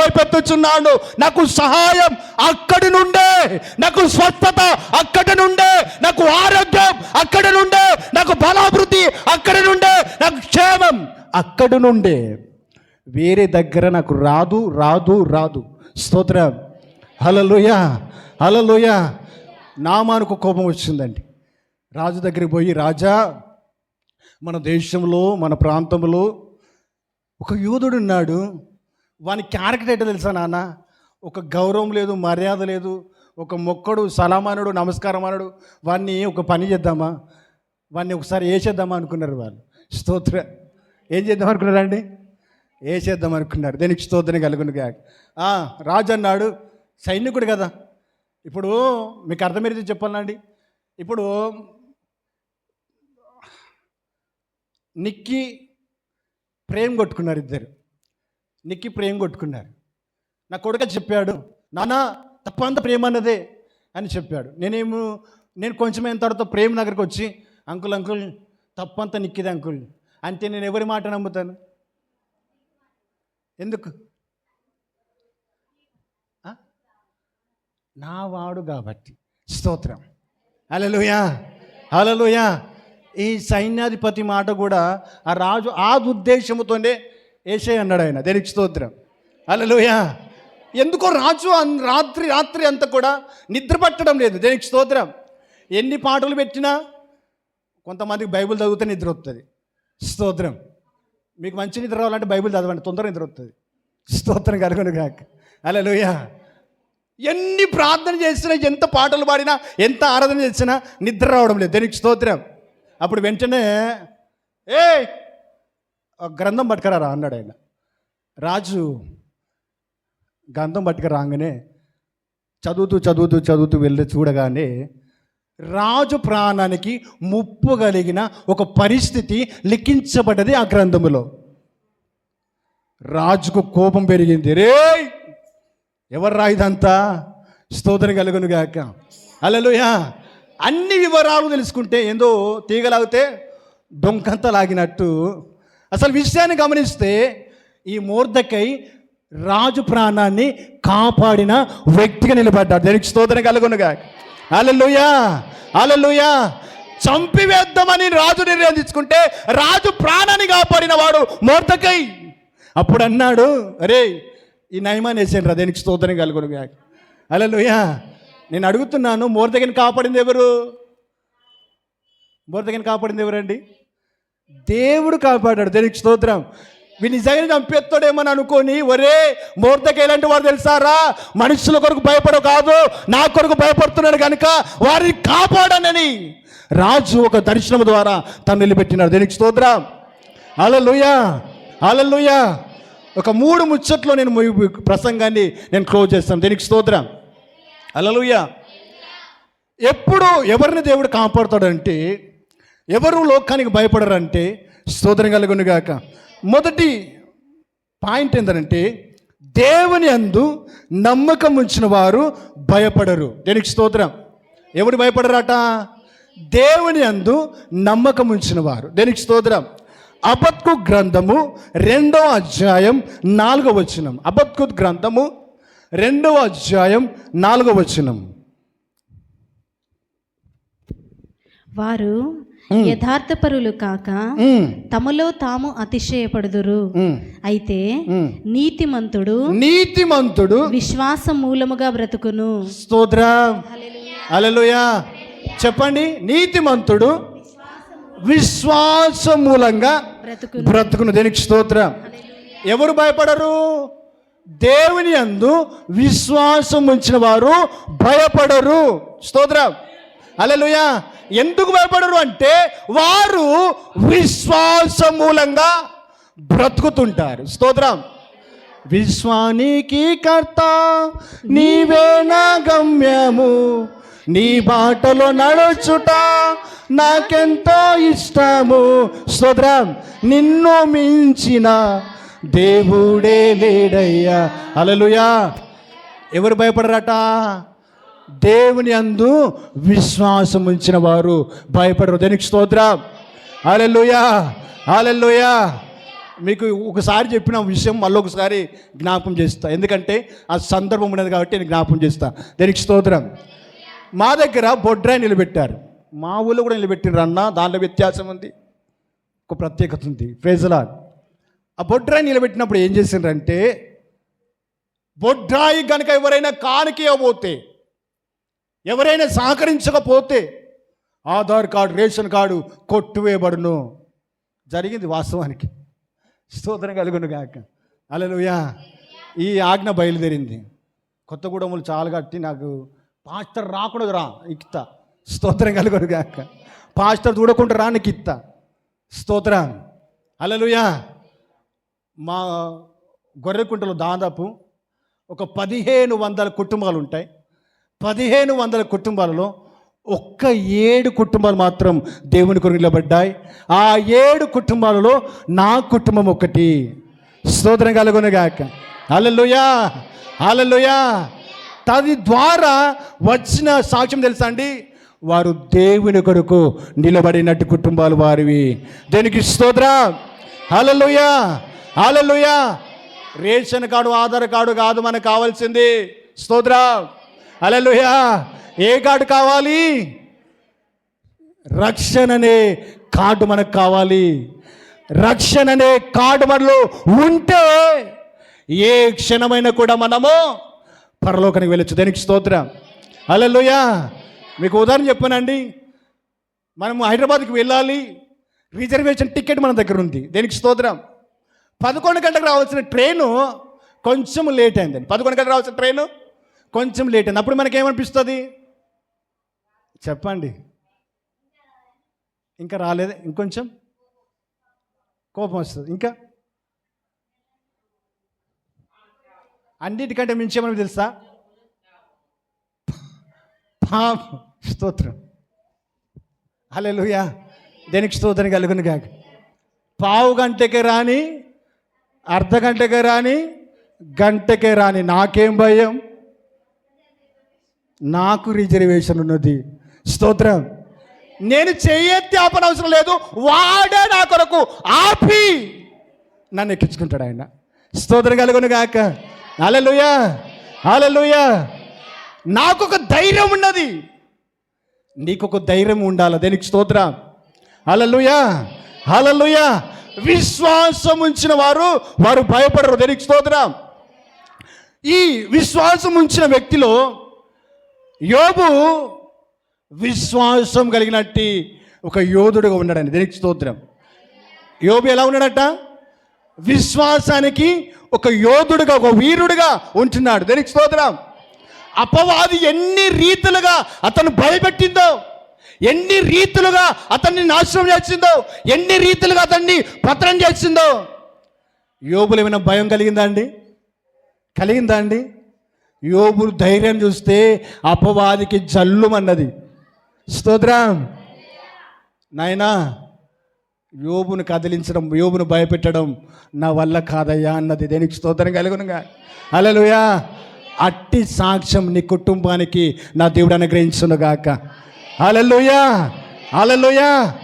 వైపు నాకు సహాయం అక్కడి నుండే నాకు స్వస్థత అక్కడి నుండే నాకు ఆరోగ్యం అక్కడి నుండే నాకు బలాభివృద్ధి అక్కడి నుండే నాకు క్షేమం అక్కడి నుండే. వేరే దగ్గర నాకు రాదు రాదు రాదు. స్తోత్రం. హలలోయ హలలోయ నామానికి కోపం వచ్చిందండి. రాజు దగ్గరికి పోయి రాజా మన దేశంలో మన ప్రాంతంలో ఒక యోధుడున్నాడు వాని క్యారెక్టర్ ఏంటో తెలుసా నాన్న? ఒక గౌరవం లేదు మర్యాద లేదు ఒక మొక్కడు సలామానుడు నమస్కారమానుడు వాడిని ఒక పని చేద్దామా? వాడిని ఒకసారి వేసేద్దామా అనుకున్నారు వాళ్ళు. స్తోత్ర. ఏం చేద్దాం అనుకున్నారండి వేసేద్దాం అనుకున్నారు. దేనికి స్తోత్రం కలుగును రాజు అన్నాడు సైనికుడు కదా. ఇప్పుడు మీకు అర్థమైతే చెప్పాలండి ఇప్పుడు నిక్కి ప్రేమ కొట్టుకున్నారు ఇద్దరు. నిక్కి ప్రేమ కొట్టుకున్నారు. నా కొడుక చెప్పాడు నాన్న తప్పంత ప్రేమ అన్నదే అని చెప్పాడు. నేనేమో నేను కొంచెం తర్వాత ప్రేమ నగర్కి వచ్చి అంకుల్ అంకుల్ తప్పంత నిక్కిది అంకుల్ అంటే నేను ఎవరి మాట నమ్ముతాను? ఎందుకు? నా వాడు కాబట్టి. స్తోత్రం. అలలుయా అలలుయా ఈ సైన్యాధిపతి మాట కూడా ఆ రాజు ఆ ఉద్దేశముతోనే ఏషే అన్నాడు ఆయన దేనికి స్తోత్రం? అలలోయా ఎందుకో రాజు అన్- రాత్రి రాత్రి అంతా కూడా నిద్ర పట్టడం లేదు దేనికి స్తోత్రం? ఎన్ని పాటలు పెట్టినా కొంతమందికి బైబిల్ చదివితే నిద్ర వస్తుంది స్తోత్రం. మీకు మంచి నిద్ర రావాలంటే బైబిల్ చదవండి తొందరగా నిద్ర వస్తుంది స్తోత్రం కలుగును కాక అలలోయ ఎన్ని ప్రార్థన చేసినా ఎంత పాటలు పాడినా ఎంత ఆరాధన చేసినా నిద్ర రావడం లేదు దేనికి స్తోత్రం? అప్పుడు వెంటనే ఏ గ్రంథం పట్టుకరారా? అన్నాడు ఆయన. రాజు గ్రంథం పట్టుకు రాగానే చదువుతూ చదువుతూ చదువుతూ వెళ్ళి చూడగానే రాజు ప్రాణానికి ముప్పు కలిగిన ఒక పరిస్థితి లిఖించబడ్డది ఆ గ్రంథములో. రాజుకు కోపం పెరిగింది. రే ఎవరు రాయిదంతా స్తోత్రం కలుగును గాక. అలలుయా అన్ని వివరాలు తెలుసుకుంటే ఏందో తీగలాగితే డొంకంత లాగినట్టు అసలు విషయాన్ని గమనిస్తే ఈ మూర్ధకై రాజు ప్రాణాన్ని కాపాడిన వ్యక్తిగా నిలబడ్డాడు. దానికి స్తోత్రం కలుగునుగా. అలలుయా అలలుయా చంపివేద్దామని రాజు నిర్ణయం తీసుకుంటే రాజు ప్రాణాన్ని కాపాడిన వాడు మూర్ధకై అప్పుడు అన్నాడు అరే ఈ నయమాన్ని వేసాను రా దేనికి స్తోత్రం కలుగునుగా. అలలుయా నేను అడుగుతున్నాను మూర్ధకని కాపాడింది ఎవరు? మూర్ధకని కాపాడింది ఎవరండి? దేవుడు కాపాడాడు. దేనికి స్తోత్రం. వీడు నిజంగా చంపేస్తాడేమని అనుకొని ఒరే మూర్తకి ఎలాంటి వారు తెలుసారా? మనుషుల కొరకు భయపడవు కాదు నా కొరకు భయపడుతున్నాడు కనుక వారిని కాపాడనని రాజు ఒక దర్శనం ద్వారా తను నిలబెట్టినాడు. దేనికి స్తోత్రం. అలలుయా అలలుయా ఒక మూడు ముచ్చట్లో నేను ప్రసంగాన్ని నేను క్లోజ్ చేస్తాను. దేనికి స్తోత్రం. అలలుయా ఎప్పుడు ఎవరిని దేవుడు కాపాడుతాడంటే ఎవరు లోకానికి భయపడరంటే స్తోత్రం కలుగునుగాక. మొదటి పాయింట్ ఏంటంటే దేవుని అందు నమ్మకం ఉంచిన వారు భయపడరు. దేనికి స్తోత్రం? ఎవరు భయపడరాట? దేవుని అందు నమ్మకం ఉంచిన వారు. దేనికి స్తోత్రం? అబత్కు గ్రంథము రెండవ అధ్యాయం నాలుగవ వచనం. అబత్కు గ్రంథము రెండవ అధ్యాయం నాలుగవ వచనం. వారు యథార్థపరులు కాక తమలో తాము అతిశయపడుదురు. అయితే. నీతిమంతుడు నీతిమంతుడు విశ్వాస మూలముగా బ్రతుకును. స్తోత్రం. అలలుయా చెప్పండి నీతిమంతుడు విశ్వాస మూలంగా బ్రతుకును. దేనికి స్తోత్రం? ఎవరు భయపడరు? దేవుని అందు విశ్వాసం ఉంచిన వారు భయపడరు. స్తోత్రం. అలలుయా ఎందుకు భయపడరు అంటే వారు విశ్వాస మూలంగా బ్రతుకుతుంటారు. స్తోత్రం. విశ్వానికి కర్త నీవే నా గమ్యము నీ బాటలో నడుచుట నాకెంతో ఇష్టము. స్తోత్రం. నిన్ను మించిన దేవుడే లేడయ్యా. అలలుయా ఎవరు భయపడరట? దేవుని అందు విశ్వాసం ఉంచిన వారు భయపడరు. దేనికి స్తోత్రం. అలెలుయా అలెలుయా మీకు ఒకసారి చెప్పిన విషయం మళ్ళీ ఒకసారి జ్ఞాపం చేస్తా. ఎందుకంటే ఆ సందర్భం ఉన్నది కాబట్టి నేను జ్ఞాపం చేస్తా. దేనికి స్తోత్రం. మా దగ్గర బొడ్రాయి నిలబెట్టారు. మా ఊళ్ళో కూడా నిలబెట్టినారు అన్న. దాంట్లో వ్యత్యాసం ఉంది. ఒక ప్రత్యేకత ఉంది. ఫేజలా ఆ బొడ్రాయి నిలబెట్టినప్పుడు ఏం చేసిండ్రంటే బొడ్రాయి కనుక ఎవరైనా కానుక ఇవ్వబోతే ఎవరైనా సహకరించకపోతే ఆధార్ కార్డు రేషన్ కార్డు కొట్టువేయబడును. జరిగింది వాస్తవానికి. స్తోత్రం కలుగును కాక అలలుయా ఈ ఆజ్ఞ బయలుదేరింది. కొత్తగూడములు చాలా కట్టి నాకు పాస్టర్ రాకుండా రా ఇక్త. స్తోత్రం కలుగును కాక పాస్టర్ చూడకుండా రా నీకు ఇత్తా స్తోత్రం. అలలుయా మా గొర్రెకుంటలో దాదాపు ఒక పదిహేను వందల కుటుంబాలు ఉంటాయి పదిహేను వందల కుటుంబాలలో ఒక్క ఏడు కుటుంబాలు మాత్రం దేవుని కొరకు నిలబడ్డాయి. ఆ ఏడు కుటుంబాలలో నా కుటుంబం ఒకటి. స్తోత్రం కలుగునుగాక. అలలుయా అలలుయా తది ద్వారా వచ్చిన సాక్ష్యం తెలుసా అండి? వారు దేవుని కొరకు నిలబడినట్టు కుటుంబాలు వారివి. దేనికి స్తోత్ర? Hallelujah hallelujah ration card Aadhaar card కాదు మనకు కావాల్సింది. స్తోత్రం! అలలుయా ఏ కార్డు కావాలి? రక్షణ అనే కార్డు మనకు కావాలి. రక్షణ అనే కార్డు మనలో ఉంటే ఏ క్షణమైనా కూడా మనము పరలోకానికి వెళ్ళొచ్చు. దానికి స్తోత్రం? అలలుయా మీకు ఉదాహరణ చెప్పానండి. మనము హైదరాబాద్కి వెళ్ళాలి. రిజర్వేషన్ టికెట్ మన దగ్గర ఉంది. దేనికి స్తోత్రం? పదకొండు గంటలకు రావాల్సిన ట్రైను కొంచెం లేట్ అయిందండి. పదకొండు గంటలకు రావాల్సిన ట్రైను కొంచెం లేట్ అయింది. అప్పుడు మనకేమనిపిస్తుంది? చెప్పండి. ఇంకా రాలేదు? ఇంకొంచెం? కోపం వస్తుంది. ఇంకా? అన్నిటికంటే మించి ఏమని తెలుసా? పాప. స్తోత్రం. హల్లెలూయా. దేనికి స్తోత్రం కలుగును కాక పావు గంటకే రాని అర్ధ గంటకే రాని గంటకే రాని నాకేం భయం? నాకు రిజర్వేషన్ ఉన్నది. స్తోత్రం. నేను చెయ్యెత్తి ఆపన అవసరం లేదు. వాడే నా కొరకు ఆపి. నన్ను ఎక్కించుకుంటాడు ఆయన. స్తోత్రం కలుగును గాక అలలుయా అలలుయా నాకు ఒక ధైర్యం ఉన్నది. నీకు ఒక ధైర్యం ఉండాలి. దేనికి స్తోత్రం. అలలుయా అలలుయా విశ్వాసం ఉంచిన వారు వారు భయపడరు. దేనికి స్తోత్రం. ఈ విశ్వాసం ఉంచిన వ్యక్తిలో యోబు విశ్వాసం కలిగినట్టి ఒక యోధుడుగా ఉన్నాడండి. దీనికి స్తోత్రం. యోబు ఎలా ఉన్నాడట? విశ్వాసానికి ఒక యోధుడుగా ఒక వీరుడుగా ఉంటున్నాడు. దీనికి స్తోత్రం. అపవాది ఎన్ని రీతులుగా అతను భయపెట్టిందో ఎన్ని రీతులుగా అతన్ని నాశనం చేసిందో ఎన్ని రీతులుగా అతన్ని పత్రం చేసిందో యోబులు ఏమైనా భయం కలిగిందా అండి? కలిగిందా అండి? యోబులు ధైర్యం చూస్తే అపవాదికి జల్లుమన్నది. స్తోత్రం. నాయనా యోబును కదిలించడం యోబును భయపెట్టడం నా వల్ల కాదయ్యా అన్నది దేనికి స్తోత్రం కలుగునుగా? అలలుయా అట్టి సాక్ష్యం నీ కుటుంబానికి నా దేవుడు అనుగ్రహించునుగాక. అలలుయా అలలుయా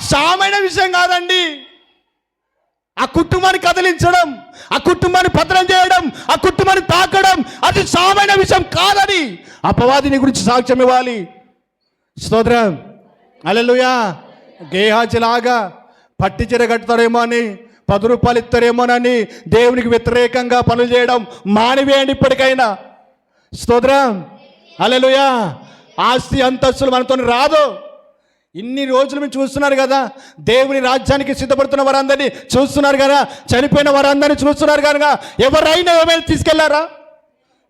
సామైన విషయం కాదండి. ఆ కుటుంబాన్ని కదిలించడం ఆ కుటుంబాన్ని భద్రం చేయడం ఆ కుటుంబాన్ని తాకడం అది సామైన విషయం కాదని అపవాదిని గురించి సాక్ష్యం ఇవ్వాలి. స్తోత్రం. అలెలుయా గేహాజిలాగా పట్టి చీర కడతారేమో అని పది రూపాయలు ఇస్తారేమోనని దేవునికి వ్యతిరేకంగా పనులు చేయడం మానివేయండి ఇప్పటికైనా. స్తోత్రం. అలెలుయా ఆస్తి అంతస్తులు మనతో రాదు. ఇన్ని రోజులు మీరు చూస్తున్నారు కదా దేవుని రాజ్యానికి సిద్ధపడుతున్న వారందరినీ చూస్తున్నారు కదా చనిపోయిన వారందరినీ చూస్తున్నారు కనుక ఎవరైనా ఏమైనా తీసుకెళ్ళారా?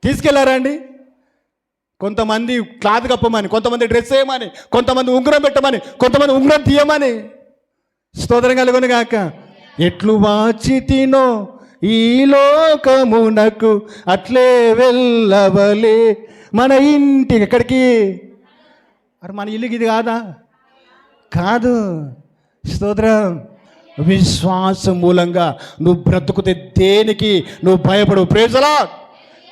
తీసుకెళ్ళారా అండి? కొంతమంది క్లాత్ కప్పమని కొంతమంది డ్రెస్ వేయమని కొంతమంది ఉంగరం పెట్టమని కొంతమంది ఉంగరం తీయమని. స్తోత్రం కలుగును గాక. ఎట్లు వాచి తినో ఈ లోకమునకు అట్లే వెళ్ళవలే. మన ఇంటి ఎక్కడికి? అరే మన ఇల్లుకి ఇది కాదా? కాదు. స్తోత్రం. విశ్వాసం మూలంగా నువ్వు బ్రతుకుతే దేనికి నువ్వు భయపడవు. ప్రేజలా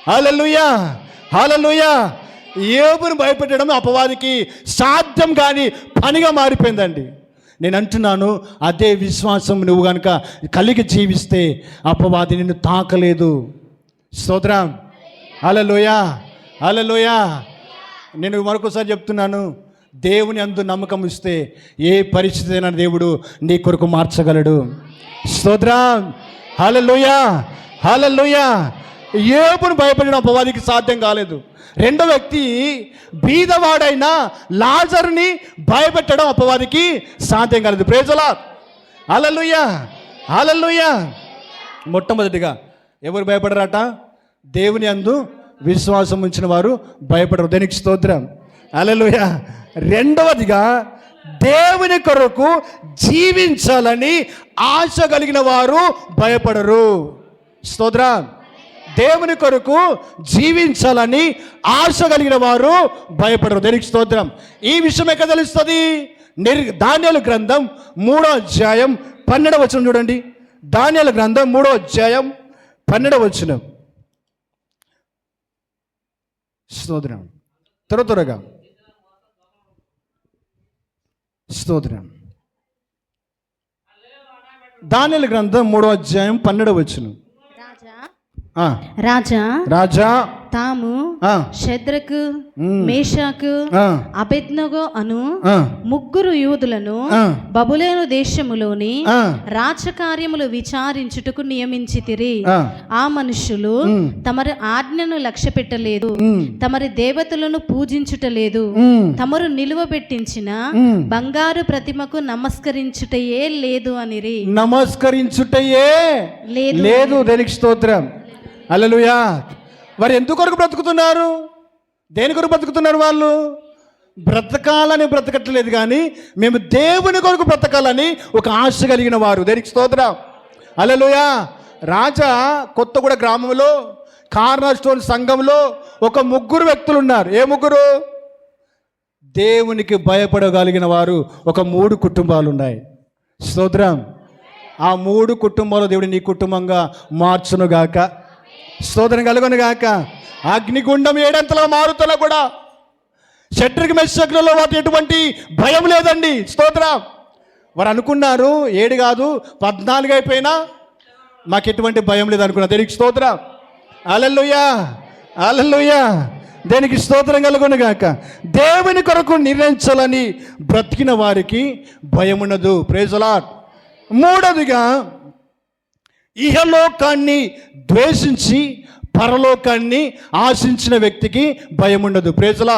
హాలలుయా హాలలుయా. ఏబుని భయపెట్టడం అపవాదికి సాధ్యం కాని పనిగా మారిపోయిందండి. నేను అంటున్నాను అదే విశ్వాసం నువ్వు కనుక కలిగి జీవిస్తే అపవాది నిన్ను తాకలేదు. స్తోత్రం. అలలోయా అలలోయా నేను మరొకసారి చెప్తున్నాను దేవుని అందు నమ్మకం ఇస్తే ఏ పరిస్థితి అయినా దేవుడు నీ కొరకు మార్చగలడు. స్తోత్రం. Hallelujah hallelujah. ఏపును భయపడిన అపవాదికి సాధ్యం కాలేదు. రెండో వ్యక్తి బీదవాడైన లాజర్ని భయపెట్టడం అపవాదికి సాధ్యం కాలేదు. ప్రేజలా హలలుయ హలలుయ మొట్టమొదటిగా ఎవరు భయపడరాట? దేవుని అందు విశ్వాసం ఉంచిన వారు భయపడరు. దేనికి స్తోత్రం? అలలుయ రెండవదిగా దేవుని కొరకు జీవించాలని ఆశ కలిగిన వారు భయపడరు. స్తోత్రం. దేవుని కొరకు జీవించాలని ఆశ కలిగిన వారు భయపడరు. దేనికి స్తోత్రం. ఈ విషయం ఎక్కడ తెలుస్తుంది? నిర్ ధాన్యాల గ్రంథం మూడో అధ్యాయం పన్నెండవ వచనం చూడండి. ధాన్యాల గ్రంథం మూడో అధ్యాయం పన్నెండవ వచనం. స్తోత్రం. త్వర త్వరగా. స్తోత్రం. ధాన్యాల గ్రంథం మూడో అధ్యాయం పన్నెండవ వచనం. రాజా రాజా. తాము శద్రకు. మేషాకు అబెద్నగో అను ముగ్గురు యూదులను బబులేను దేశములోని రాజకార్యములు విచారించుటకు నియమించితిరి. ఆ, ఆ మనుషులు. తమరి ఆజ్ఞను లక్ష్య పెట్టలేదు తమరి దేవతలను పూజించుటలేదు. తమరు నిలువబెట్టించిన. బంగారు ప్రతిమకు నమస్కరించుటయే లేదు అనిరి. నమస్కరించుటయే లేదు లేదు దేనికి స్తోత్రం? అల్లలుయా వారు ఎందుకు కొరకు బ్రతుకుతున్నారు? దేని కొరకు బ్రతుకుతున్నారు వాళ్ళు? బ్రతకాలని బ్రతకట్లేదు కానీ మేము దేవుని కొరకు బ్రతకాలని ఒక ఆశ కలిగిన వారు. దేనికి స్తోత్ర? అలలుయా రాజా కొత్తగూడ గ్రామంలో కార్నర్ స్టోన్ సంఘంలో ఒక ముగ్గురు వ్యక్తులు ఉన్నారు. ఏ ముగ్గురు? దేవునికి భయపడగలిగిన వారు ఒక మూడు కుటుంబాలు ఉన్నాయి. స్తోత్రం. ఆ మూడు కుటుంబాలు దేవుడు నీ కుటుంబంగా మార్చునుగాక. స్తోత్రం కలుగును గాక. అగ్నిగుండం ఏడంతలా మారుతున్నా కూడా షట్రికి మెస్సగ్లలో వాటి ఎటువంటి భయం లేదండి. స్తోత్ర. వారు అనుకున్నారు ఏడు కాదు పద్నాలుగు అయిపోయినా మాకు ఎటువంటి భయం లేదు అనుకున్నా దేనికి స్తోత్ర? అలల్లుయ్యా అలల్లుయ్యా దేనికి స్తోత్రం కలుగును గాక. దేవుని కొరకు నిర్ణయించాలని బ్రతికిన వారికి భయం ఉండదు ప్రేజలాట్ మూడవదిగా ఇహలోకాన్ని ద్వేషించి పరలోకాన్ని ఆశించిన వ్యక్తికి భయం ఉండదు ప్రేజలా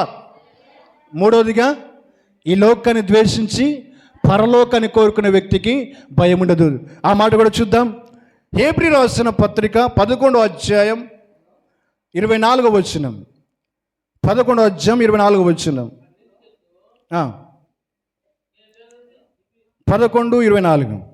మూడవదిగా ఈ లోకాన్ని ద్వేషించి పరలోకాన్ని కోరుకునే వ్యక్తికి భయం ఉండదు ఆ మాట కూడా చూద్దాం. హేబ్రి రాసిన పత్రిక పదకొండో అధ్యాయం ఇరవై నాలుగో వచ్చినం పదకొండో అధ్యాయం ఇరవై నాలుగో వచ్చినం పదకొండు ఇరవై నాలుగు.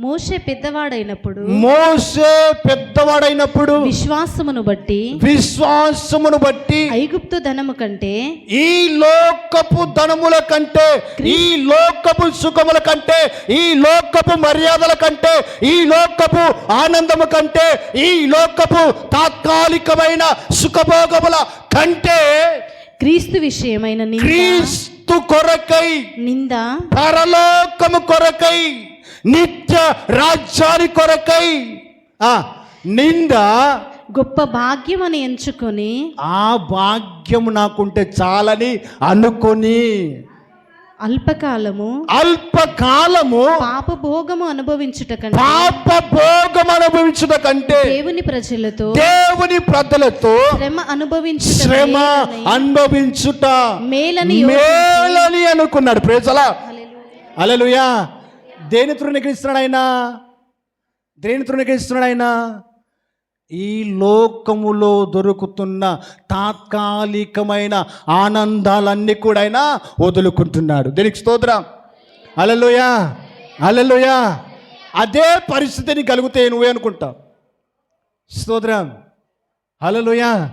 మోషే పెద్దవాడైనప్పుడు మోసే పెద్దవాడైనప్పుడు విశ్వాసమును బట్టి విశ్వాసమును బట్టి ఐగుప్తు ధనము కంటే ఈ లోకపు ధనముల కంటే ఈ లోకపు సుఖముల కంటే ఈ లోకపు మర్యాదల కంటే ఈ లోకపు ఆనందము కంటే ఈ లోకపు తాత్కాలికమైన సుఖభోగముల కంటే క్రీస్తు విషయమైన క్రీస్తు కొరకై నింద పరలోకము కొరకై నిత్య రాజ్యాని కొరకై. ఆ. నింద గొప్ప భాగ్యం అని ఎంచుకొని. ఆ భాగ్యము నాకుంటే చాలని అనుకొని. అల్పకాలము. అల్పకాలము పాప భోగము అనుభవించుట కంటే. పాప భోగం అనుభవించుట కంటే. దేవుని ప్రజలతో. దేవుని ప్రజలతో శ్రమ అనుభవించుట శ్రమ మేలని- అనుభవించుట మేలని మేలని అనుకున్నాడు. ప్రేజలా అలలుయా దేని తృణీకరిస్తున్నాడు ఆయన? దేని తృణీకరిస్తున్నాడు ఆయన? ఈ లోకములో దొరుకుతున్న తాత్కాలికమైన ఆనందాలన్నీ కూడా ఆయన వదులుకుంటున్నాడు. దేనికి స్తోత్రం? అలలోయా అలలోయా అదే పరిస్థితిని కలిగితే నువ్వే అనుకుంటావు స్తోత్రం! హలోయ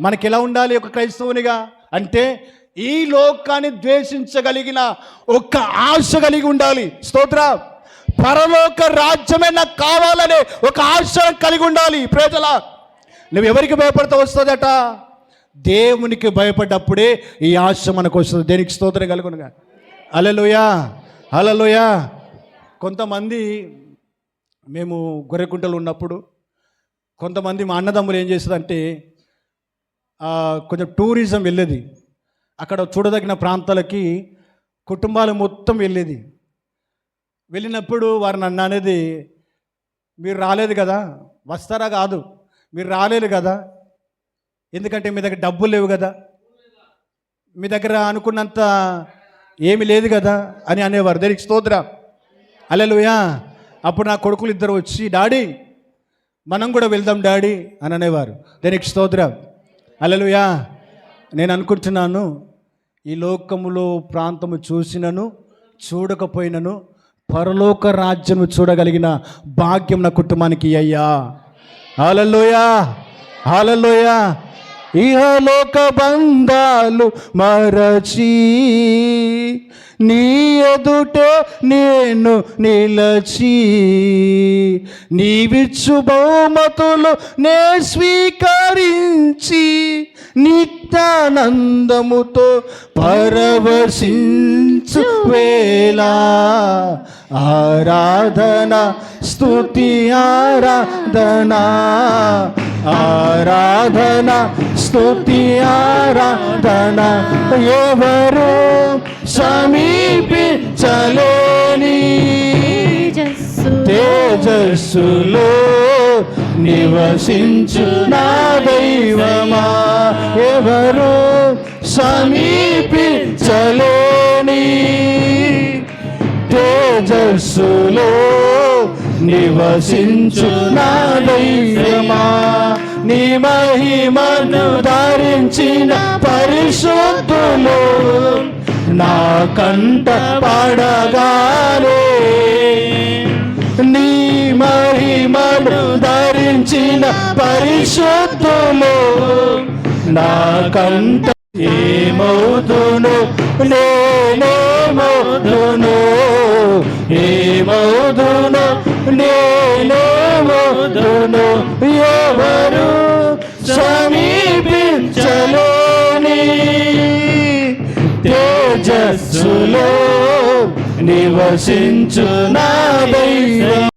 మనకి ఎలా ఉండాలి ఒక క్రైస్తవునిగా? అంటే ఈ లోకాన్ని ద్వేషించగలిగిన ఒక్క ఆశ కలిగి ఉండాలి. స్తోత్ర. పరలోక రాజ్యమే నాకు కావాలనే ఒక ఆశ కలిగి ఉండాలి. ప్రజల. నువ్వు ఎవరికి భయపడతా వస్తుందట? దేవునికి భయపడ్డప్పుడే ఈ ఆశ మనకు వస్తుంది. దేనికి స్తోత్రం కలుగునుగా? అలలోయా అలలోయా కొంతమంది మేము గొర్రెకుంటలు ఉన్నప్పుడు కొంతమంది మా అన్నదమ్ములు ఏం చేస్తుందంటే కొంచెం టూరిజం వెళ్ళేది. అక్కడ చూడదగిన ప్రాంతాలకి కుటుంబాలు మొత్తం వెళ్ళేది. వెళ్ళినప్పుడు వారు నన్ను అనేది మీరు రాలేదు కదా వస్తారా కాదు మీరు రాలేదు కదా ఎందుకంటే మీ దగ్గర డబ్బులు లేవు కదా మీ దగ్గర అనుకున్నంత ఏమి లేదు కదా అని అనేవారు. దానికి స్తోత్ర? అలెలుయా అప్పుడు నా కొడుకులు ఇద్దరు వచ్చి డాడీ మనం కూడా వెళ్దాం డాడీ అని అనేవారు. దానికి స్తోత్ర? అలెలుయా నేను అనుకుంటున్నాను ఈ లోకములో ప్రాంతము చూసినను చూడకపోయినను పరలోక రాజ్యము చూడగలిగిన భాగ్యం నా కుటుంబానికి అయ్యా. హాలలోయా హాలలోయా ఇహలోక బంధాలు మరచి నీ ఎదుటే నేను నిలచి నీవిచ్చు బహుమతులు నే స్వీకరించి నిత్యానందముతో పరవశించు వేళ. ఆరాధన స్తుతి ఆరాధనా. ఆరాధన స్తుతి ఆరాధన ఎవరు సమీపించలేని తేజస్సు తేజస్సులో నివసించు నా దైవమా ఎవరు సమీపించలేని తేజస్సులో నివసించు నా దైవమా. నీ మహిమను ధరించిన పరిశుద్ధులు నా కంట పడగానే నీ మహిమను ధరించిన పరిశుద్ధులు నా కంట ఏమవుతును నేనేమవుతును ఏమవుతును నేనేమవుతును ఎవరు సమీపించలేని తేజస్సులో నివసించు నా దైవం.